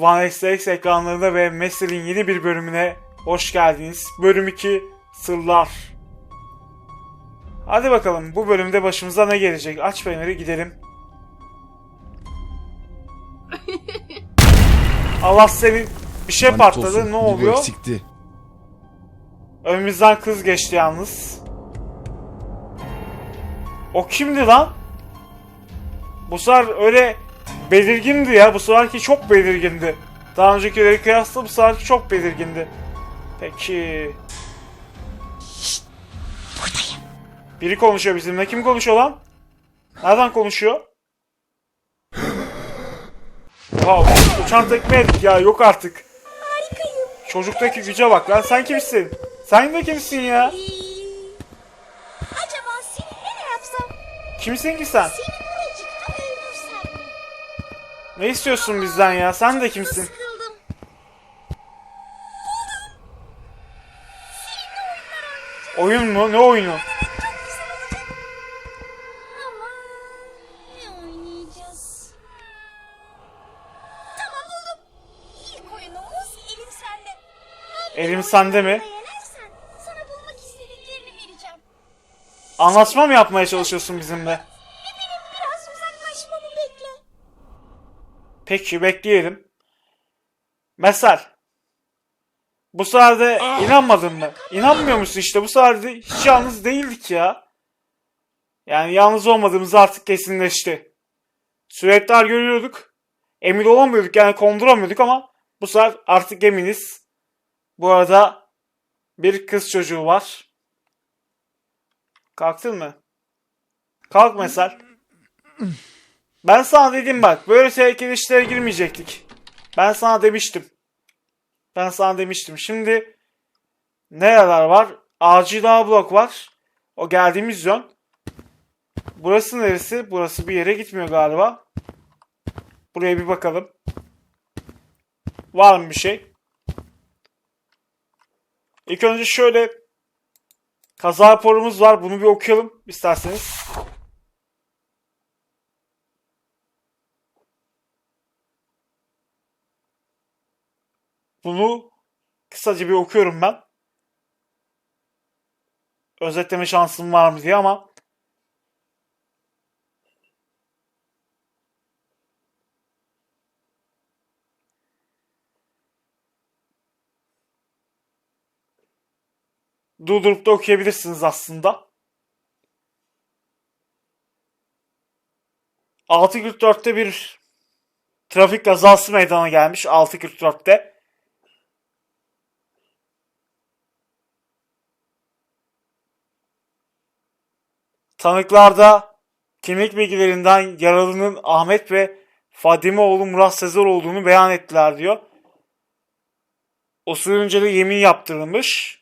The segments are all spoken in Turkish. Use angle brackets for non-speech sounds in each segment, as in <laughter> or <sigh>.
One SX ekranlarında ve Messel'in yeni bir bölümüne hoş geldiniz. Bölüm 2 Sırlar. Hadi bakalım bu bölümde başımıza ne gelecek? Aç feneri gidelim. <laughs> Allah senin bir şey Lanet olsun, patladı ne oluyor? eksikti. Önümüzden kız geçti yalnız. O kimdi lan? Bu sefer öyle belirgindi ya. Bu seferki çok belirgindi. Daha öncekileri kıyasla bu seferki çok belirgindi. Peki. Buradayım. Biri konuşuyor bizimle. Kim konuşuyor lan? Nereden konuşuyor? Oha uçan tekme ettik ya yok artık. Harikayım. Çocuktaki güce bak lan sen kimsin? Sen de kimsin ya? Acaba seninle ne yapsam? Kimsin ki sen? Seni? Ne istiyorsun bizden ya? Sen de kimsin? Sıkıldım. Oyun mu? Ne oyunu? Elim sende. Mi? Anlaşma mı yapmaya çalışıyorsun bizimle? Peki bekleyelim. Mesel. Bu sefer de inanmadın mı? İnanmıyor musun işte? Bu sefer de hiç yalnız değildik ya. Yani yalnız olmadığımız artık kesinleşti. Sürekli görüyorduk. Emin olamıyorduk yani konduramıyorduk ama bu sefer artık eminiz. Bu arada bir kız çocuğu var. Kalktın mı? Kalk Mesel. <laughs> Ben sana dedim bak böyle tehlikeli işlere girmeyecektik. Ben sana demiştim. Ben sana demiştim. Şimdi nereler var? Acil A blok var. O geldiğimiz yön. Burası neresi? Burası bir yere gitmiyor galiba. Buraya bir bakalım. Var mı bir şey? İlk önce şöyle kaza raporumuz var. Bunu bir okuyalım isterseniz. Bunu kısaca bir okuyorum ben. Özetleme şansım var mı diye ama durdurup da okuyabilirsiniz aslında. 6.44'te bir trafik kazası meydana gelmiş 6.44'te. Tanıklarda kimlik bilgilerinden yaralının Ahmet ve Fadime oğlu Murat Sezer olduğunu beyan ettiler diyor. O sürünce de yemin yaptırılmış.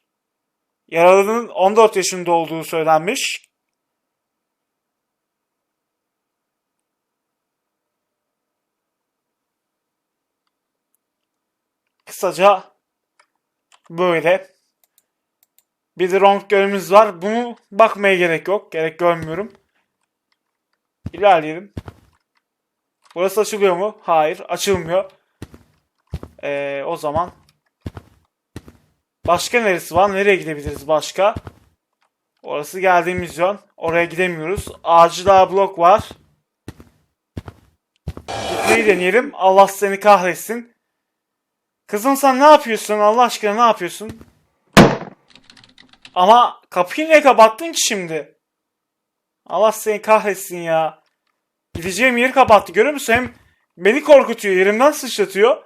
Yaralının 14 yaşında olduğu söylenmiş. Kısaca böyle. Bir de wrong görümüz var. Bunu bakmaya gerek yok. Gerek görmüyorum. İlerleyelim. Burası açılıyor mu? Hayır. Açılmıyor. Ee, o zaman başka neresi var? Nereye gidebiliriz başka? Orası geldiğimiz yön. Oraya gidemiyoruz. Acil A blok var. Gitmeyi deneyelim. Allah seni kahretsin. Kızım sen ne yapıyorsun? Allah aşkına ne yapıyorsun? Ama kapıyı niye kapattın ki şimdi? Allah seni kahretsin ya. Gideceğim yeri kapattı. Görüyor musun? Hem beni korkutuyor. Yerimden sıçratıyor.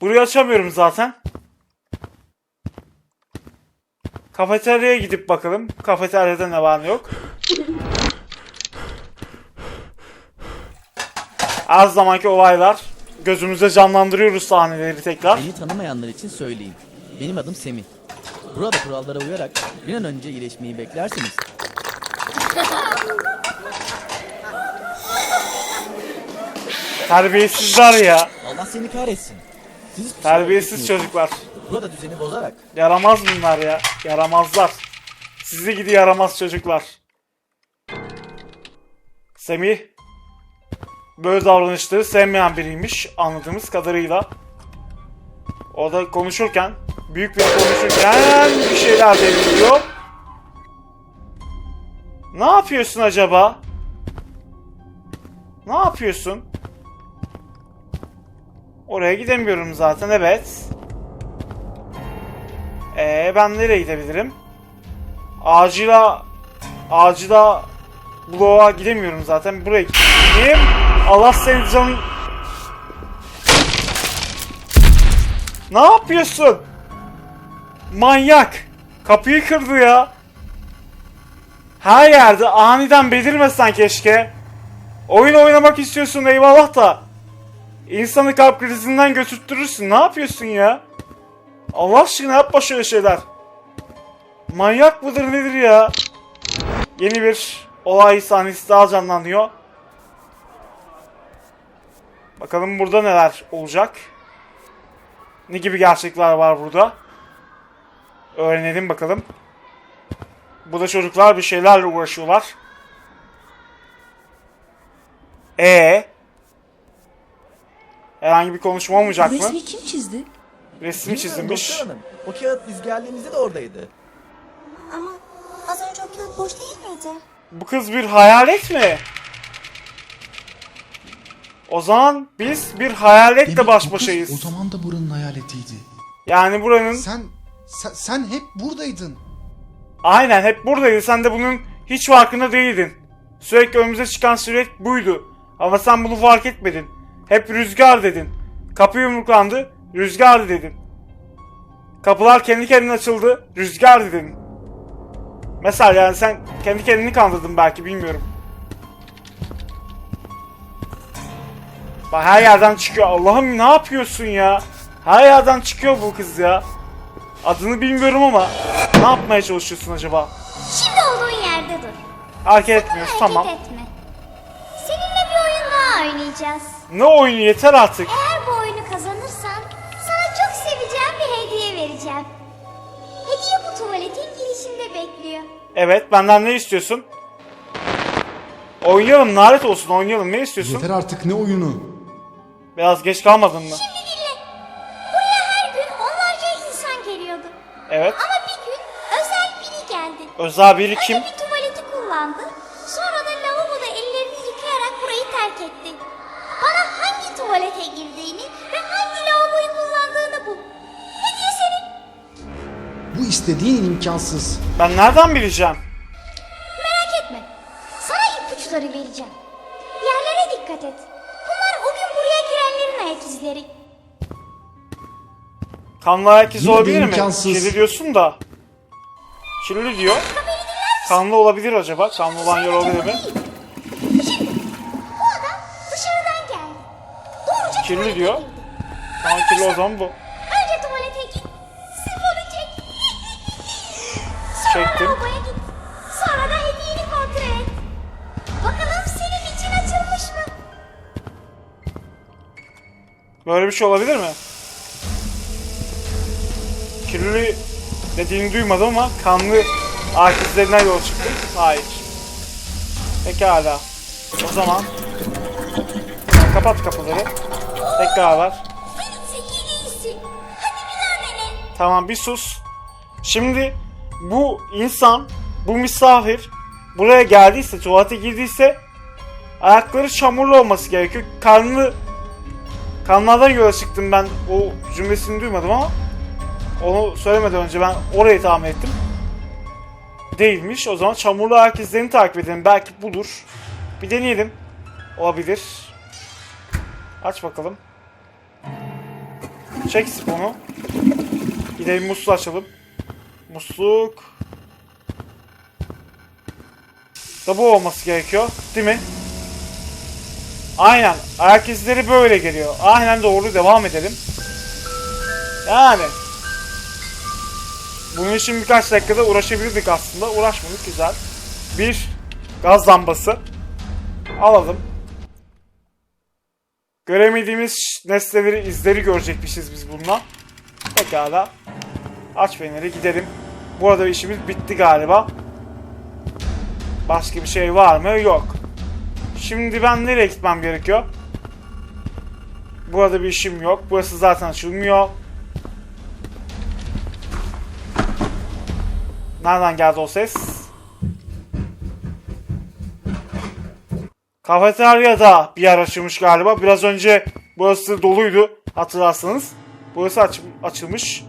Burayı açamıyorum zaten. Kafeteryaya gidip bakalım. Kafeteryada ne var ne yok. Her zamanki olaylar. Gözümüzde canlandırıyoruz sahneleri tekrar. Beni tanımayanlar için söyleyeyim. Benim adım Semih. Burada kurallara uyarak bir an önce iyileşmeyi beklerseniz Terbiyesizler ya. Allah seni kahretsin. Siz Terbiyesiz çocuklar. Burada düzeni bozarak Yaramaz bunlar ya. Yaramazlar. Sizi gidi yaramaz çocuklar. Semih. böyle davranışları sevmeyen biriymiş anladığımız kadarıyla. O da konuşurken, büyük bir konuşurken bir şeyler deniliyor. Ne yapıyorsun acaba? Ne yapıyorsun? Oraya gidemiyorum zaten evet. Ee ben nereye gidebilirim? Acila Acila bloğa gidemiyorum zaten. Buraya gideyim. Allah seni canın... Ne yapıyorsun? Manyak. Kapıyı kırdı ya. Her yerde aniden belirmesen keşke. Oyun oynamak istiyorsun eyvallah da. İnsanı kalp krizinden götürttürürsün. Ne yapıyorsun ya? Allah aşkına yapma şöyle şeyler. Manyak mıdır nedir ya? Yeni bir olay sahnesi daha canlanıyor. Bakalım burada neler olacak. Ne gibi gerçekler var burada? Öğrenelim bakalım. Burada çocuklar bir şeylerle uğraşıyorlar. E Herhangi bir konuşma olmayacak mı? Resmi kim çizdi? Resim çizilmiş. Doktor hanım. O kağıt biz geldiğimizde de oradaydı. Ama az önce o kağıt boş değil miydi? Bu kız bir hayalet mi? O zaman biz bir hayaletle Demek baş başayız. O zaman da buranın hayaletiydi. Yani buranın Sen, sen, sen hep buradaydın. aynen hep buradaydı. Sen de bunun hiç farkında değildin. Sürekli önümüze çıkan sürekli buydu. Ama sen bunu fark etmedin. Hep rüzgar dedin. Kapı yumruklandı, rüzgar dedin. Kapılar kendi kendine açıldı, rüzgar dedin. Mesela yani sen kendi kendini kandırdın belki bilmiyorum. Bak her yerden çıkıyor. Allah'ım ne yapıyorsun ya? Her yerden çıkıyor bu kız ya. Adını bilmiyorum ama ne yapmaya çalışıyorsun acaba? Şimdi olduğun yerde dur. Hareket etmiyoruz tamam. Hareket etme. Seninle bir oyun daha oynayacağız. Ne oyunu yeter artık. Eğer bu oyunu kazanırsan sana çok seveceğim bir hediye vereceğim. Hediye bu tuvaletin girişinde bekliyor. Evet benden ne istiyorsun? Oynayalım nalet olsun oynayalım ne istiyorsun? Yeter artık ne oyunu? Biraz geç kalmadın mı? Şimdi dinle. Buraya her gün onlarca insan geliyordu. Evet. Ama bir gün özel biri geldi. Özel biri kim? Önce bir tuvaleti kullandı. Sonra da lavaboda ellerini yıkayarak burayı terk etti. Bana hangi tuvalete girdiğini ve hangi lavaboyu kullandığını bul. Hediye senin. Bu istediğin imkansız. Ben nereden bileceğim? Kanlı ayak izi Yine de olabilir mi? imkansız. Kirli diyorsun da. Kirli diyor. Kanlı olabilir acaba? Kanlı olan yer olabilir mi? Bu adam dışarıdan geldi. Doğruca Kirli tuvalete diyor. girdi. Tamam kirli o zaman bu. Önce tuvalete git. Sifonu çek. Sonra Çektim. lavaboya git. Sonra da hediyeni kontrol et. Bakalım senin için açılmış mı? Böyle bir şey olabilir mi? Kirli dediğini duymadım ama kanlı ayak izlerinden yol çıktım. Hayır. Pekala. O zaman kapat kapıları. Dene. Tamam bir sus. Şimdi bu insan, bu misafir buraya geldiyse, tuvalete girdiyse ayakları çamurlu olması gerekiyor. Karnı kanlardan yola çıktım ben. O cümlesini duymadım ama onu söylemeden önce ben orayı tahmin ettim. Değilmiş. O zaman çamurlu ayak izlerini takip edelim. Belki budur. Bir deneyelim. Olabilir. Aç bakalım. Çek sifonu. Gidelim musluğu açalım. Musluk. Da bu olması gerekiyor. Değil mi? Aynen. Ayak izleri böyle geliyor. Aynen doğru. Devam edelim. Yani. Bunun için birkaç dakikada uğraşabilirdik aslında. Uğraşmadık. Güzel. Bir gaz lambası. Alalım. Göremediğimiz nesneleri, izleri görecekmişiz biz bununla. Pekala. Aç feneri gidelim. Bu arada işimiz bitti galiba. Başka bir şey var mı? Yok. Şimdi ben nereye gitmem gerekiyor? Burada bir işim yok. Burası zaten açılmıyor. Nereden geldi o ses? Kafeteryada bir yer açılmış galiba. Biraz önce burası doluydu hatırlarsanız. Burası aç- açılmış.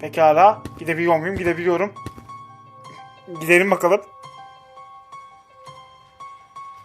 Pekala. Gidebiliyor muyum? Gidebiliyorum. Gidelim bakalım.